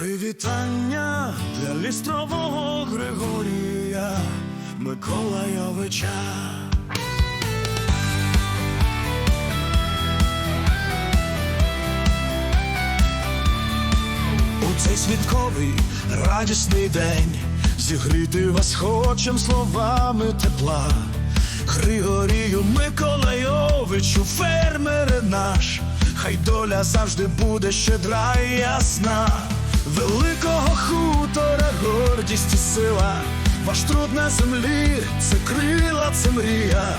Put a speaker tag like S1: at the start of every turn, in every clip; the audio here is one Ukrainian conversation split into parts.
S1: Привітання для лістрового Григорія Миколайовича. У цей святковий радісний день зігріти вас хочем словами тепла. Григорію Миколайовичу, фермере наш, хай доля завжди буде щедра і ясна. Великого хутора, гордість і сила, ваш труд на землі, це крила, це мрія.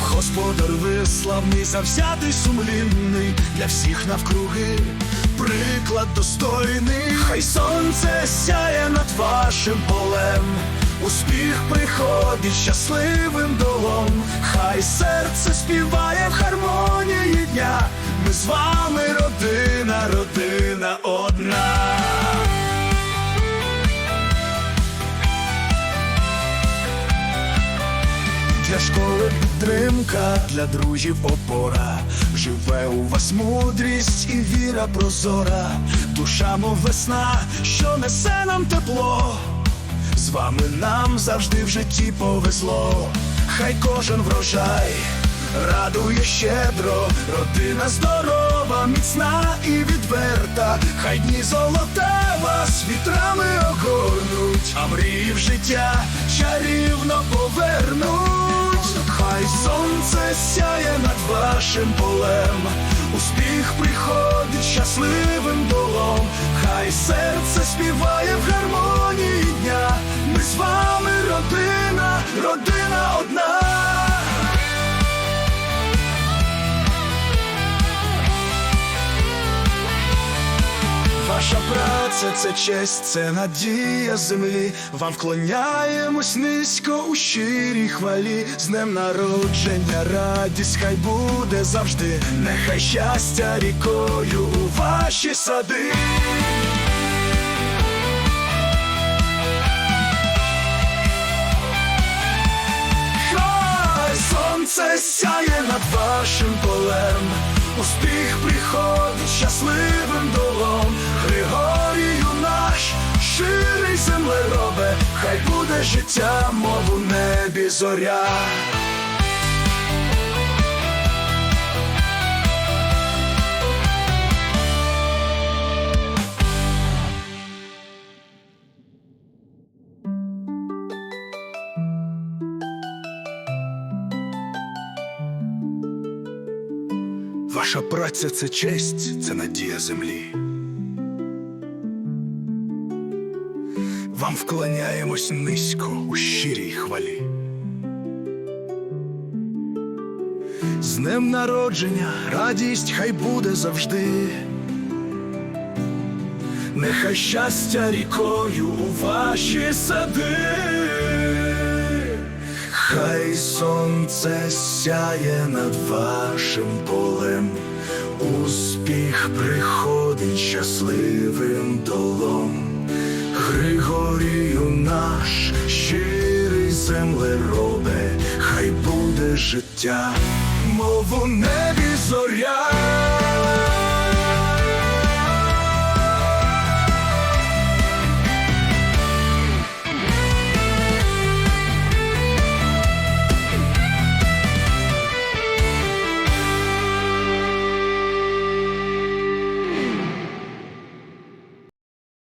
S1: Господар ви славний, завзятий, сумлінний для всіх навкруги. Приклад достойний, хай сонце сяє над вашим полем. Успіх приходить щасливим долом, хай серце співає в гармонії дня. Ми з вами школи підтримка, для друзів опора. Живе у вас мудрість і віра прозора, душа, мов весна, що несе нам тепло. З вами нам завжди в житті повезло. Хай кожен врожай радує щедро, родина здорова, міцна і відверта. Хай дні золота сонце сяє над вашим полем, успіх приходить щасливим долом, хай серце праця це честь, це надія землі. Вам вклоняємось низько у щирій хвалі. З днем народження, радість хай буде завжди. Нехай щастя рікою у ваші сади. Хай сонце сяє над вашим полем, успіх приходить щасливим долом. Хай буде життя, мов у небі зоря. Ваша праця це честь, це надія землі. Вам вклоняємось низько у щирій хвалі. З днем народження радість хай буде завжди. Нехай щастя рікою у ваші сади. Хай сонце сяє над вашим полем, успіх приходить щасливим долом. Григорію наш щирий землеробе, хай буде життя, мов у небі зоря.